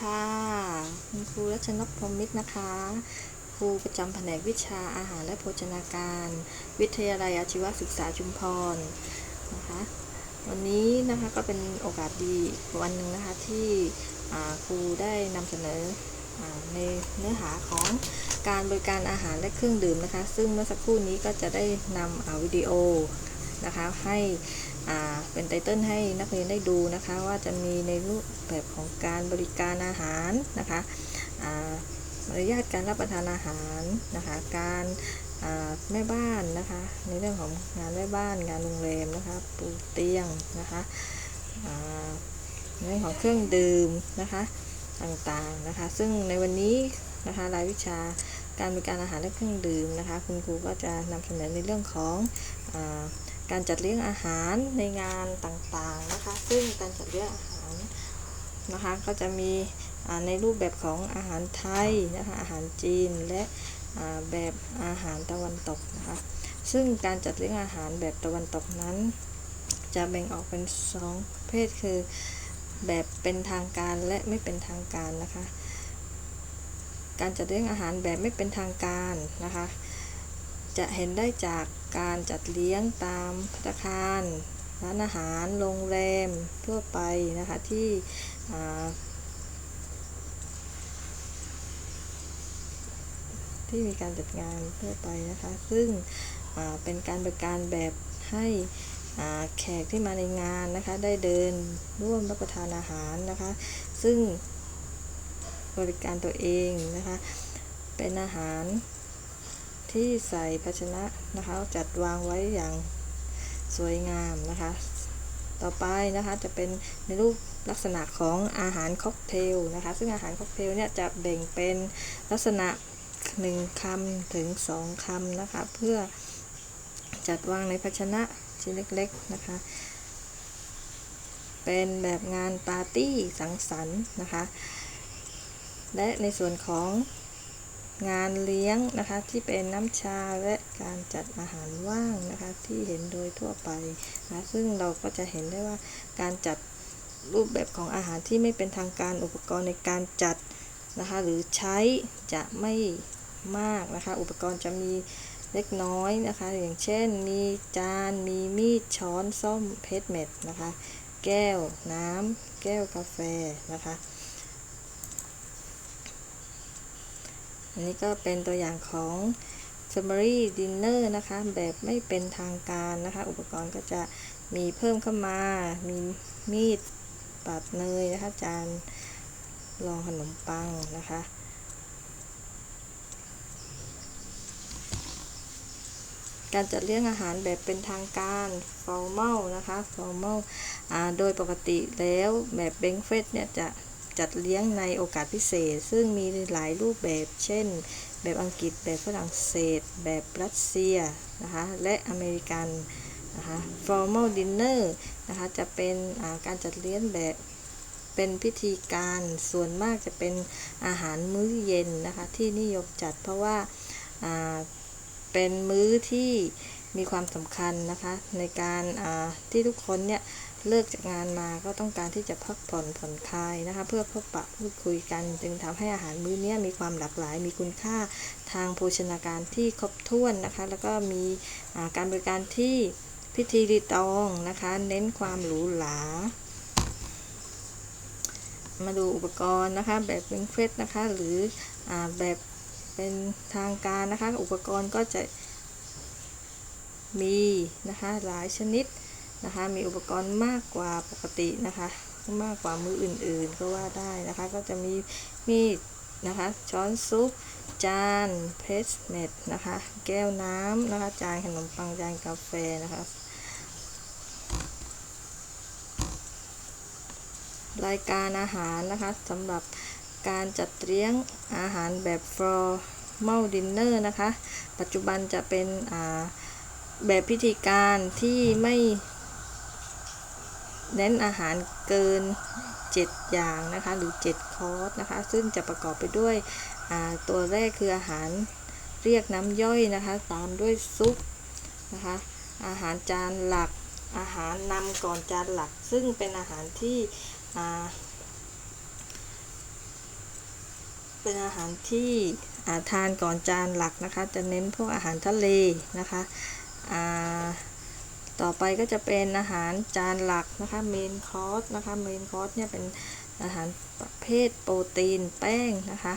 ค่ะ คุณครูรัชนกพรมมิตรนะคะ ครูประจำแผนกวิชาอาหารและโภชนาการ วิทยาลัยอาชีวศึกษาชุมพรนะคะ วันนี้นะคะก็เป็นโอกาสดีวันหนึ่งนะคะที่ครูได้นำเสนอในเนื้อหาของการบริการอาหารและเครื่องดื่มนะคะ ซึ่งเมื่อสักครู่นี้ก็จะได้นำอวิดีโอนะคะให้ เป็นไตเติ้ลให้นักเรียนได้ดูนะคะว่าจะมีในรูปแบบของการบริการอาหารนะคะอ่ามารยาทการรับประทานอาหารนะคะการแม่บ้านนะคะในเรื่องของงานแม่บ้านงานโรงแรมนะคะปูเตียงนะคะในเรื่องของเครื่องดื่มนะคะต่างๆนะคะ ซึ่งในวันนี้นะคะรายวิชาการบริการอาหารและเครื่องดื่มนะคะ คุณครูก็จะนำเสนอในเรื่องของอ การจัดเลี้ยงอาหารในงานต่างๆนะคะ ซึ่งการจัดเลี้ยงอาหารนะคะก็จะมีในรูปแบบของอาหารไทยนะคะอาหารจีนและแบบอาหารตะวันตกนะคะซึ่งการจัดเลี้ยงอาหารแบบตะวันตกนั้น จะแบ่งออกเป็นสองประเภทคือแบบเป็นทางการและไม่เป็นทางการนะคะ การจัดเลี้ยงอาหารแบบไม่เป็นทางการนะคะ จะเห็นได้จากการจัดเลี้ยงตามภัตตาคารร้านอาหารโรงแรมทั่วไปนะคะที่ที่มีการจัดงานทั่วไปนะคะ ซึ่งเป็นการบริการแบบให้แขกที่มาในงานนะคะ ได้เดินร่วมรับประทานอาหารนะคะ ซึ่งบริการตัวเองนะคะ เป็นอาหาร ที่ใส่ภาชนะนะคะจัดวางไว้อย่างสวยงามนะคะ ต่อไปนะคะจะเป็นในรูปลักษณะของอาหารค็อกเทลนะคะ ซึ่งอาหารค็อกเทลเนี่ยจะแบ่งเป็นลักษณะหนึ่งคำถึงสองคำนะคะ เพื่อจัดวางในภาชนะชิ้นเล็กๆนะคะ เป็นแบบงานปาร์ตี้สังสรรค์นะคะ และในส่วนของ งานเลี้ยงนะคะที่เป็นน้ำชาและการจัดอาหารว่างนะคะที่เห็นโดยทั่วไปนะซึ่งเราก็จะเห็นได้ว่าการจัดรูปแบบของอาหารที่ไม่เป็นทางการอุปกรณ์ในการจัดนะคะหรือใช้จะไม่มากนะคะอุปกรณ์จะมีเล็กน้อยนะคะ อย่างเช่นมีจานมีมีดช้อนส้อมเพชรเม็ดนะคะ แก้วน้ำแก้วกาแฟนะคะ อันนี้ก็เป็นตัวอย่างของ Family Dinner นะคะ แบบไม่เป็นทางการนะคะ อุปกรณ์ก็จะมีเพิ่มเข้ามา มีมีดปาดเนยนะคะจานรองขนมปังนะคะการจัดเลี้ยงอาหารแบบเป็นทางการ formal นะคะ formal โดยปกติแล้วแบบเบงเฟสเนี่ยจะ จัดเลี้ยงในโอกาสพิเศษ ซึ่งมีหลายรูปแบบ เช่น แบบอังกฤษ แบบฝรั่งเศส แบบรัสเซียนะคะ และอเมริกันนะคะ formal dinner นะคะ จะเป็นการจัดเลี้ยงแบบเป็นพิธีการส่วนมากจะเป็นอาหารมื้อเย็นนะคะที่นิยมจัดเพราะว่าเป็นมื้อที่มีความสำคัญนะคะในการที่ทุกคนเนี่ย เลิกจากงานมาก็ต้องการที่จะพักผ่อนผ่อนคลายนะคะ เพื่อพบปะพูดคุยกัน จึงทำให้อาหารมื้อเนี้ยมีความหลากหลาย มีคุณค่าทางโภชนาการที่ครบถ้วนนะคะ แล้วก็มีการบริการที่พิธีรีตองนะคะ เน้นความหรูหรามาดูอุปกรณ์นะคะ แบบวิงเฟสนะคะ หรืออแบบเป็นทางการนะคะ อุปกรณ์ก็จะมีนะคะหลายชนิด นะคะ มีอุปกรณ์มากกว่าปกตินะคะ มากกว่ามืออื่นๆก็ว่าได้นะคะ ก็จะมีมีดนะคะ ช้อนซุป จานเพสเม็ดนะคะ แก้วน้ำนะคะ จานขนมปัง จานกาแฟนะคะรายการอาหารนะคะสำหรับการจัดเลี้ยงอาหารแบบ formal dinner นะคะ ปัจจุบันจะเป็นแบบพิธีการที่ไม่ เน้นอาหารเกิน 7 อย่างนะคะหรือ 7 คอร์สนะคะ ซึ่งจะประกอบไปด้วยตัวแรกคืออาหารเรียกน้ำย่อยนะคะตามด้วยซุปนะคะอาหารจานหลักอาหารนำก่อนจานหลัก ซึ่งเป็นอาหารที่เป็นอาหารที่ทานก่อนจานหลักนะคะ จะเน้นพวกอาหารทะเลนะคะ ต่อไปก็จะเป็นอาหารจานหลักนะคะเมนคอร์สนะคะเมนคอร์สเนี่ยเป็นอาหารประเภทโปรตีนแป้งนะคะ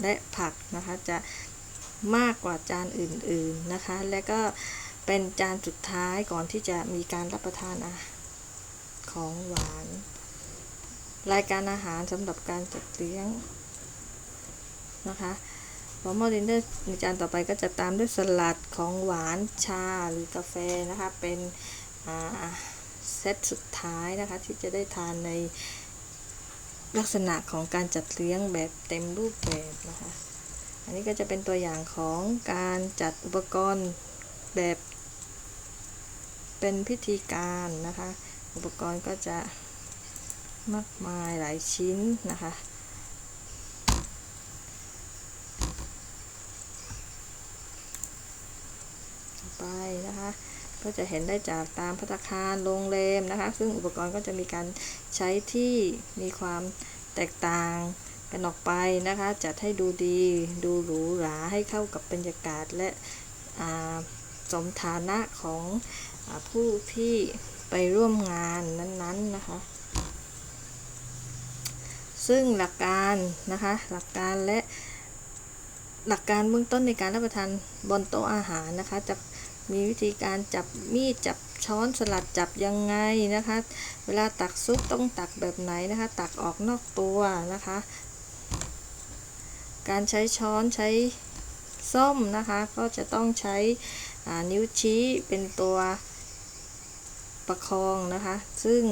และผักนะคะจะมากกว่าจานอื่นๆนะคะ และก็เป็นจานสุดท้ายก่อนที่จะมีการรับประทานอาของหวาน รายการอาหารสำหรับการจัดเลี้ยงนะคะ พอมอดินเนอร์ในจานต่อไปก็จะตามด้วยสลัดของหวานชาหรือกาแฟนะคะ เป็นเซตสุดท้ายนะคะ ที่จะได้ทานในลักษณะของการจัดเลี้ยงแบบเต็มรูปแบบนะคะ อันนี้ก็จะเป็นตัวอย่างของการจัดอุปกรณ์แบบเป็นพิธีการนะคะ อุปกรณ์ก็จะมากมายหลายชิ้นนะคะ ไปนะคะก็จะเห็นได้จากตามพัตคารโรงแรมนะคะ ซึ่งอุปกรณ์ก็จะมีการใช้ที่มีความแตกต่างกันออกไปนะคะ จัดให้ดูดีดูหรูหราให้เข้ากับบรรยากาศและสมฐานะของอผู้ที่ไปร่วมงานนั้นๆนะคะ ซึ่งหลักการนะคะ หลักการและหลักการเบื้องต้นในการรับประทานบนโต๊ะอาหารนะคะ จะ มีวิธีการจับมีดจับช้อนสลัดจับยังไงนะคะ เวลาตักซุปต้องตักแบบไหนนะคะ ตักออกนอกตัวนะคะ การใช้ช้อนใช้ส้อมนะคะ ก็จะต้องใช้นิ้วชี้เป็นตัวประคองนะคะ ซึ่ง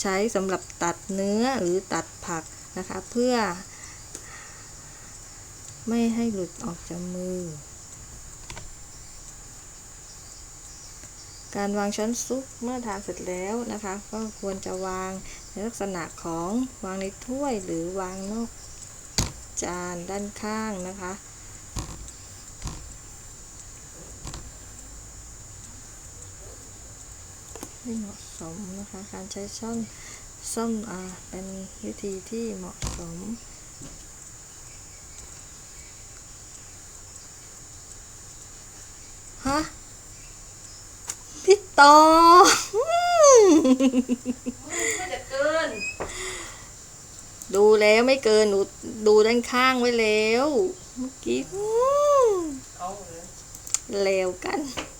ใช้สำหรับตัดเนื้อหรือตัดผักนะคะ เพื่อไม่ให้หลุดออกจากมือ การวางช้อนซุปเมื่อทานเสร็จแล้วนะคะ ก็ควรจะวางในลักษณะของวางในถ้วยหรือวางนอกจานด้านข้างนะคะให้เหมาะสมนะคะ การใช้ช่องส้อมอ่าเป็นวิธีที่เหมาะสมฮะ ต่อไม่จะเกิน ดูแล้วไม่เกินหนูดูด้านข้างไว้แล้ว เมื่อกี้อืมเอาเลยเลวกันเ